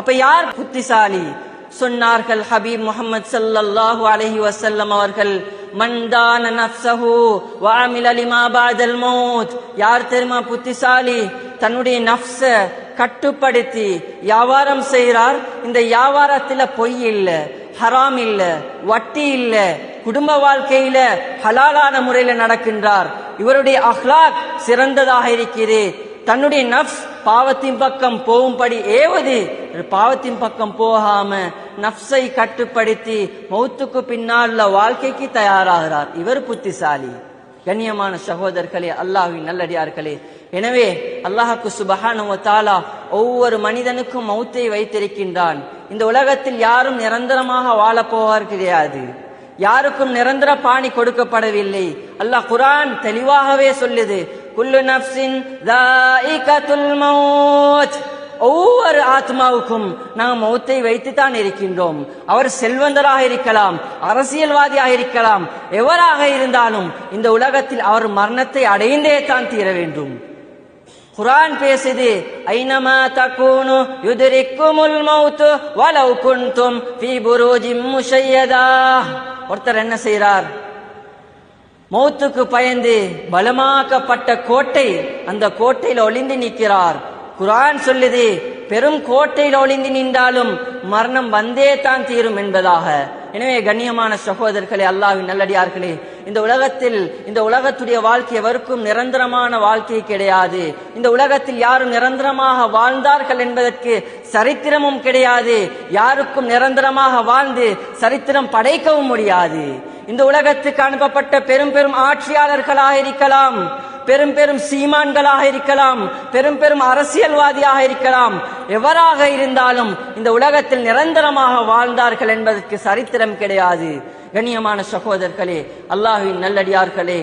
அப்ப யார் புத்திசாலி? சொன்னார்கள் ஹபீப் முகமது சல்லல்லாஹு அலஹி வசல்லம் அவர்கள் மன்தான நப்சஹு வாமில் அலிமா பாதல் மௌத். யார் தெரியுமா புத்திசாலி? தன்னுடைய நஃப்ஸ கட்டுப்படுத்தி வியாபாரம் செய்கிறார். இந்த வியாபாரத்துல பொய் இல்லை ஹராம் இல்ல வட்டி இல்ல குடும்ப வாழ்க்கையில ஹலாலான முறையில நடக்கின்றார். இவருடைய அஹ்லாக் சிறந்ததாக இருக்கிறது. தன்னுடைய நஃப்ஸ் பாவத்தின் பக்கம் போகும்படி ஏவது பாவத்தின் பக்கம் போகாம நஃப்ஸை கட்டுப்படுத்தி மௌத்துக்கு பின்னால் உள்ள வாழ்க்கைக்கு தயாராகிறார். இவர் புத்திசாலி. கண்ணியமான சகோதரர்களே அல்லாஹ்வின் நல்லடியார்களே. எனவே அல்லாஹுக்கு சுபஹானு வ ஒவ்வொரு மனிதனுக்கும் மௌத்தை வைத்திருக்கின்றான். இந்த உலகத்தில் யாரும் நிரந்தரமாக வாழப் போவார் கிடையாது. யாருக்கும் நிரந்தர பாணி கொடுக்கப்படவில்லை. அல்லாஹ் குரான் தெளிவாகவே சொல்லுது. குல்லு நப்சின் ஒவ்வொரு ஆத்மாவுக்கும் நாம் மௌத்தை வைத்துத்தான் இருக்கின்றோம். அவர் செல்வந்தராக இருக்கலாம் அரசியல்வாதியாக இருக்கலாம் எவராக இருந்தாலும் இந்த உலகத்தில் அவர் மரணத்தை அடைந்தே தான் தீர வேண்டும். குரான் பேசுது ஐனமா தக்கூனு யுதிரிக்குமுல் மௌத்து வலவு குன்தும் ஃபீ புரூஜிம் முஷையதா. ஒருத்தர் என்ன செய்கிறார்? மௌத்துக்கு பயந்து பலமாக்கப்பட்ட கோட்டை அந்த கோட்டையில் ஒளிந்து நிற்கிறார். குரான் சொல்லுது பெரும் கோட்டையில் ஒளிந்து நின்றாலும் மரணம் வந்தே தான் தீரும் என்பதாக. எனவே கண்ணியமான சகோதரர்களே அல்லாஹ்வின் நல்லடியார்களே இந்த உலகத்தில் இந்த உலகத்துடைய வாழ்க்கை எவருக்கும் நிரந்தரமான வாழ்க்கை கிடையாது. இந்த உலகத்தில் யாரும் நிரந்தரமாக வாழ்ந்தார்கள் என்பதற்கு சரித்திரமும் கிடையாது. யாருக்கும் நிரந்தரமாக வாழ்ந்து சரித்திரம் படைக்கவும் முடியாது. இந்த உலகத்துக்கு அனுப்பப்பட்ட பெரும் பெரும் ஆட்சியாளர்களாக இருக்கலாம். பெரும் பெரும் சீமான்களாக இருக்கலாம் பெரும் பெரும் அரசியல்வாதியாக இருக்கலாம். எவராக இருந்தாலும் இந்த உலகத்தில் நிரந்தரமாக வாழ்ந்தார்கள் என்பதற்கு சரித்திரம் கிடையாது. கண்ணியமான சகோதரர்களே அல்லாஹ்வின் நல்லடியார்களே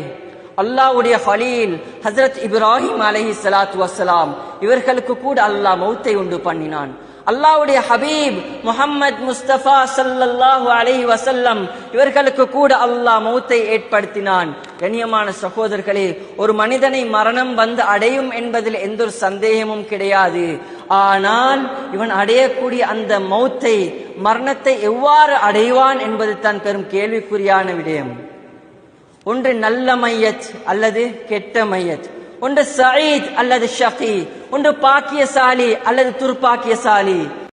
அல்லாவுடைய ஹலீல் ஹசரத் இப்ராஹிம் அலஹி சலாத்து வசலாம் இவர்களுக்கு கூட அல்லாஹ் மௌத்தை உண்டு பண்ணினான். அல்லாஹ்வுடைய ஹபீப் முஹம்மத் முஸ்தபா ஸல்லல்லாஹு அலைஹி வசல்லம் இவர்களுக்கு கூட அல்லாஹ் மௌத்தை ஏற்படுத்தினான். கண்ணியமான சகோதரர்களே ஒரு மனிதனை மரணம் வந்து அடையும் என்பதில் எந்த ஒரு சந்தேகமும் கிடையாது. ஆனால் இவன் அடையக்கூடிய அந்த மௌத்தை மரணத்தை எவ்வாறு அடைவான் என்பது தான் பெரும் கேள்விக்குறியான விடயம். ஒன்று நல்ல மையத் அல்லது கெட்ட மையத். ஒன்று சயீத் அல்லது ஷகி ஒன்று பாக்கியசாலி அல்லது துர்பாக்கியசாலி.